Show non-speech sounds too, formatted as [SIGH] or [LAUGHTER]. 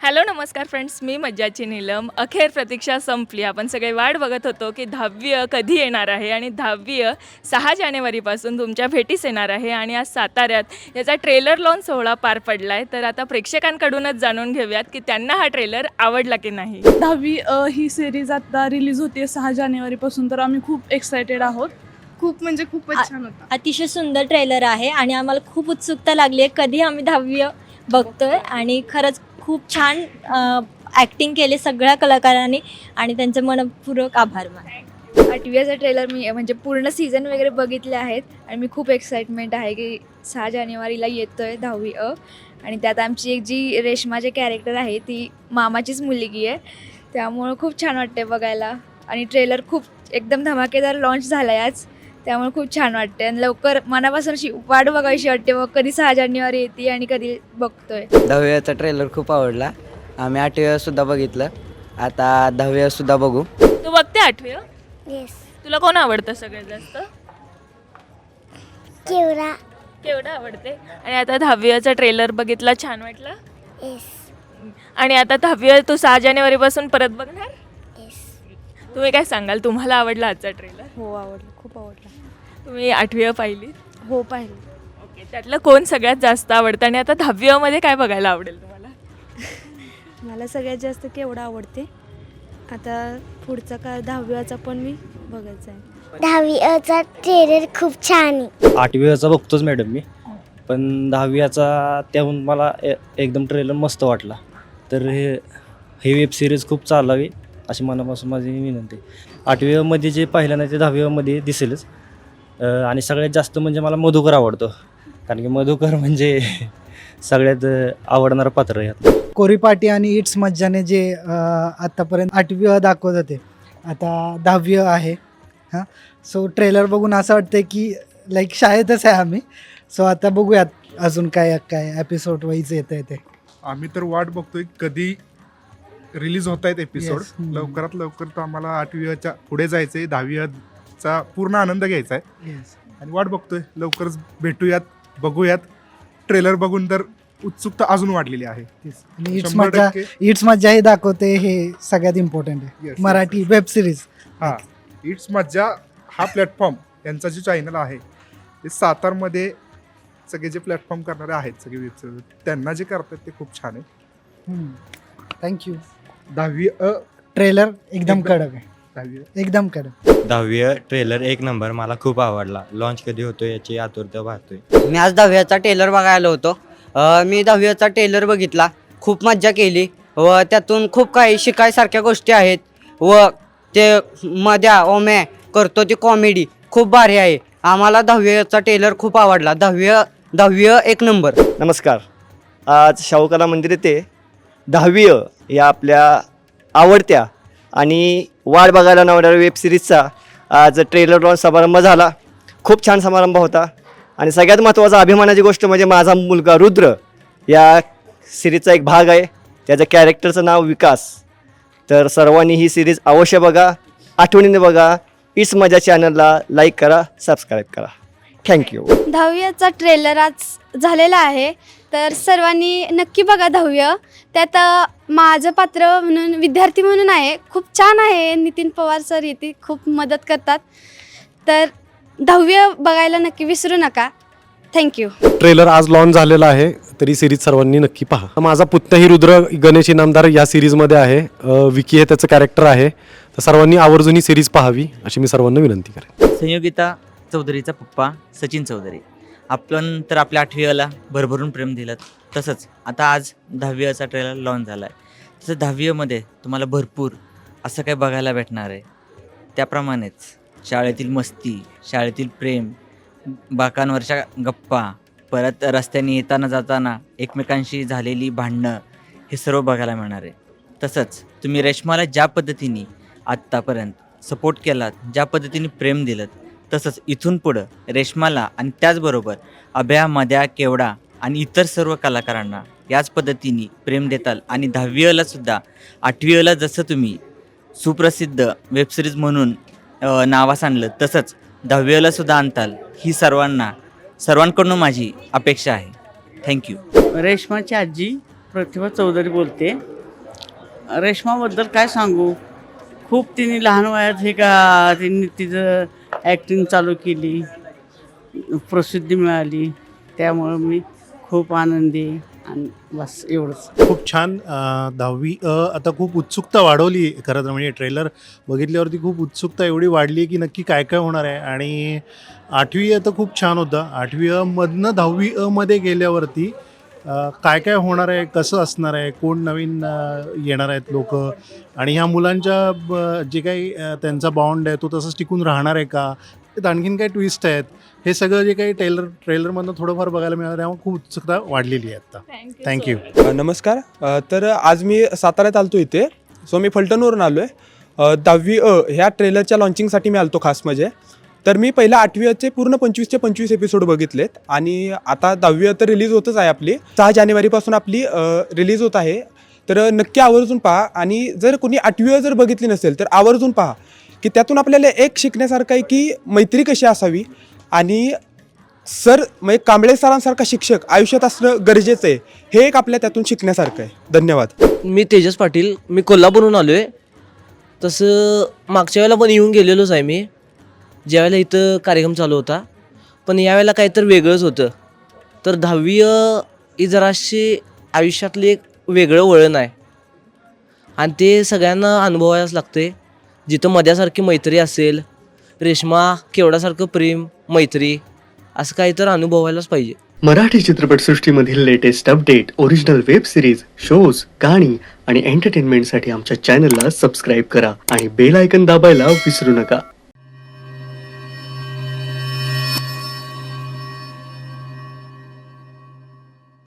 Hello नमस्कार friends मी मज्जाची नीलम. अखेर प्रतीक्षा संपली. आपण सगळे वाट बघत होतो की दहावीय कधी येणार आहे आणि दहावीय सहा जानेवारीपासून तुमच्या भेटीस येणार आहे आणि आज साताऱ्यात याचा ट्रेलर लॉन्च सोहळा पार पडला आहे तर आता प्रेक्षकांकडूनच जाणून घेऊयात की त्यांना हा ट्रेलर आवडला की नाही. दहावी अ, ही सिरीज आता रिलीज होते सहा जानेवारीपासून. तर आम्ही खूप एक्सायटेड आहोत. खूप म्हणजे खूपच छान होता. अतिशय सुंदर ट्रेलर आहे आणि आम्हाला खूप उत्सुकता लागली आहे कधी आम्ही दहावी बघतोय आणि खरंच खूप छान ॲक्टिंग केले सगळ्या कलाकारांनी आणि त्यांचे मनपूर्वक आभार मान आठव्याचा ट्रेलर मी म्हणजे पूर्ण सीझन वगैरे बघितले आहेत आणि मी खूप एक्साइटमेंट आहे की सहा जानेवारीला येतो आहे दहावी अ. आणि त्यात आमची एक जी रेश्मा जे कॅरेक्टर आहे ती मामाचीच मुलगी आहे. त्यामुळं खूप छान वाटते बघायला. आणि ट्रेलर खूप एकदम धमाकेदार लॉन्च झाला आहे आज. त्यामुळे खूप छान वाटते आणि लवकर मनापासून अशी वाट बघायची वाटते. मग कधी सहा जानेवारी येते आणि कधी बघतोय. दहावीचा ट्रेलर खूप आवडला. आम्ही आठवी सुद्धा बघितलं. आता दहावी सुद्धा बघू. तू बघते आठवी? येस तुला कोण आवडतं सगळ्यात जास्त? केवढं. आवडते? आणि आता दहावीचा ट्रेलर बघितला छान वाटला? येस आणि आता दहावी तू सहा जानेवारीपासून परत बघणार? येस तुम्ही काय सांगाल? तुम्हाला आवडला आजचा ट्रेलर हो आवडलं. खूप आवडलं. तुम्ही आठवी पाहिली? हो पाहिलं. ओके त्यातलं कोण सगळ्यात जास्त आवडतं? आणि आता दहावीमध्ये काय बघायला आवडेल तुम्हाला? [LAUGHS] मला सगळ्यात जास्त केवढा आवडते? आता पुढचा का दहावीचा पण मी बघायचा आहे. दहावी अचा ट्रेलर खूप छान आहे. आठवीचा बघतोच मॅडम मी. पण दहावीचा त्याहून मला ए- एकदम ट्रेलर मस्त वाटला. तर हे ही वेब सिरीज खूप चालावी अशी मनापासून माझी विनंती आठवीमध्ये जे पाहिलं नाही ते दहावीमध्ये दिसेलच. अं, आणि सगळ्यात जास्त म्हणजे मला मधुकर आवडतो. कारण की मधुकर म्हणजे सगळ्यात अं, आवडणारं पात्र आहे यात कोरी पाटी आणि इट्स मज्जाने जे अ, आत्तापर्यंत आठवी दाखवत होते. आता दहावी आहे. हां? सो ट्रेलर बघून असं वाटतं की लाईक शाळेतच आहे आम्ही. सो आता बघूयात अजून काय काय एपिसोड वाईज येतं आहे ते. आम्ही तर वाट बघतोय कधी रिलीज होत आहेत एपिसोड Yes. हम्म. लवकरात लवकर तर आम्हाला आठवीच्या पुढे जायचंय दहावीचा पूर्ण आनंद घ्यायचा आहे. आणि वाट बघतोय लवकरच भेटूयात बघूयात. ट्रेलर बघून तर उत्सुकता अजून वाढलेली आहे. इट्स शंभर मज्जा टक्के इट्स मज्जा हे दाखवते हे सगळ्यात इम्पॉर्टंट आहे. Yes, मराठी वेब सिरीज हा. इट्स मज्जा हा प्लॅटफॉर्म यांचा जो चॅनल आहे ते सातारमध्ये सगळे जे प्लॅटफॉर्म करणारे आहेत सगळे वेबसाईट त्यांना जे करतात ते खूप छान आहे. थँक्यू दहावी अ ट्रेलर एकदम एकदम- कडक आहे. दहावी. एकदम कडक. दहावी ट्रेलर एक नंबर मला खूप आवडला. लॉन्च कधी होतो याची आतुरता पाहतोय मी आज दहावीचा ट्रेलर बघायला होतो. अ, मी दहावीचा ट्रेलर बघितला. खूप मज्जा केली. व त्यातून खूप काही शिकायसारख्या गोष्टी आहेत. व ते मध्या ओम्या करतो ती कॉमेडी खूप भारी आहे. आम्हाला दहावीचा ट्रेलर खूप आवडला. दहावी दहावी एक नंबर नमस्कार. आज शाहूकला मंदिर येथे दहावी या आपल्या आवडत्या आणि वाट बघायला नवऱ्या वेब सिरीजचा आज ट्रेलर लॉन्च समारंभ झाला. खूप छान समारंभ होता. आणि सगळ्यात महत्त्वाचा अभिमानाची गोष्ट म्हणजे माझा मुलगा रुद्र या सिरीजचा एक भाग आहे. त्याचं कॅरेक्टरचं नाव विकास. तर सर्वांनी ही सिरीज अवश्य बघा. आठवणीने बघा. इट्स मजा चॅनलला लाईक करा सबस्क्राईब करा. थँक्यू दहावीचा ट्रेलर आज झालेला आहे. तर सर्वांनी नक्की बघा दहावी त्यात माझं पात्र म्हणून विद्यार्थी म्हणून आहे. खूप छान आहे नितीन पवार सर येते खूप मदत करतात. तर दहावी बघायला नक्की विसरू नका. थँक्यू ट्रेलर आज लॉन्च झालेला आहे. तरी सिरीज सर्वांनी नक्की पहा. माझा पुतण्याही रुद्र गणेश इनामदार या सिरीजमध्ये आहे. अ, विकी हे त्याचं कॅरेक्टर आहे. तर सर्वांनी आवर्जून ही सिरीज पाहावी अशी मी सर्वांना विनंती करेन. संयोगिता चौधरीचा पप्पा सचिन चौधरी. आपण तर आपल्या आठवीला भरभरून प्रेम दिलं. तसंच आता आज दहावीचा ट्रेलर लॉन्च झाला आहे तसं दहावीमध्ये तुम्हाला भरपूर असं काही बघायला भेटणार आहे. त्याप्रमाणेच शाळेतील मस्ती शाळेतील प्रेम बाकांवरच्या गप्पा परत रस्त्याने येताना जाताना एकमेकांशी झालेली भांडणं हे सर्व बघायला मिळणार आहे. तसंच तुम्ही रेश्माला ज्या पद्धतीने आत्तापर्यंत सपोर्ट केलात ज्या पद्धतीने प्रेम दिलं तसंच इथून पुढं रेशमाला आणि त्याचबरोबर अभ्या मध्या केवडा आणि इतर सर्व कलाकारांना याच पद्धतीने प्रेम देताल. आणि दहावीला सुद्धा आठवीला जसं तुम्ही सुप्रसिद्ध वेबसिरीज म्हणून नावास आणलं तसंच दहावीला सुद्धा आणताल. ही सर्वांना सर्वांकडून माझी अपेक्षा आहे. थँक्यू रेशमाची आजी प्रतिभा चौधरी बोलते. रेश्माबद्दल काय सांगू? खूप तिने लहान वयात हे का तिने तिचं ॲक्टिंग चालू केली प्रसिद्धी मिळाली त्यामुळं मी खूप आनंदी आणि बस एवढंच. खूप छान अं, दहावी अ आता खूप उत्सुकता वाढवली खरं तर म्हणजे ट्रेलर बघितल्यावरती खूप उत्सुकता एवढी वाढली की नक्की काय काय होणार आहे. आणि आठवी अ तर खूप छान होतं. आठवी अ मधनं दहावी अ मध्ये गेल्यावरती काय काय होणार आहे कसं असणार आहे कोण नवीन येणार आहेत लोक? आणि ह्या मुलांच्या जे काही त्यांचा बॉन्ड आहे तो तसंच टिकून राहणार आहे का? त्यात आणखीन काही ट्विस्ट आहेत? हे सगळं जे काही ट्रेलर ट्रेलरमधनं थोडंफार बघायला मिळालं त्यामुळे खूप उत्सुकता वाढलेली आहे आता थँक्यू नमस्कार. तर आज मी साताऱ्यात आलतो इथे. सो मी फलटणवरून आलो आहे दहावी अ ह्या ट्रेलरच्या लॉन्चिंगसाठी मी आलतो खास म्हणजे. तर मी पहिल्या आठवीचे पूर्ण पंचवीसचे पंचवीस एपिसोड बघितलेत. आणि आता दहावी तर रिलीज होतच आहे आपली. सहा जानेवारीपासून आपली रिलीज होत आहे. तर नक्की आवर्जून पहा. आणि जर कोणी आठवी जर बघितली नसेल तर आवर्जून पहा. की त्यातून आपल्याला एक शिकण्यासारखं आहे की मैत्री कशी असावी? आणि सर म्हणजे कांबळे सरांसारखा शिक्षक आयुष्यात असणं गरजेचं आहे. हे एक आपल्या त्यातून शिकण्यासारखं आहे. धन्यवाद. मी तेजस पाटील. मी कोल्हापूरहून आलो आहे तसं मागच्या वेळेला पण येऊन गेलेलोच आहे मी. ज्यावेळेला इथं कार्यक्रम चालू होता पण यावेळेला काहीतरी वेगळंच होतं. तर दहावी ही जराशी आयुष्यातली एक वेगळं वळण आहे. आणि ते सगळ्यांना अनुभवायलाच लागते जिथं मध्यासारखी मैत्री असेल रेश्मा केवढासारखं प्रेम मैत्री असं काहीतरी अनुभवायलाच पाहिजे. Marathi चित्रपटसृष्टीमधील latest update original web series shows गाणी आणि एंटरटेनमेंटसाठी आमच्या चॅनलला सबस्क्राईब करा आणि बेल आयकन दाबायला विसरू नका.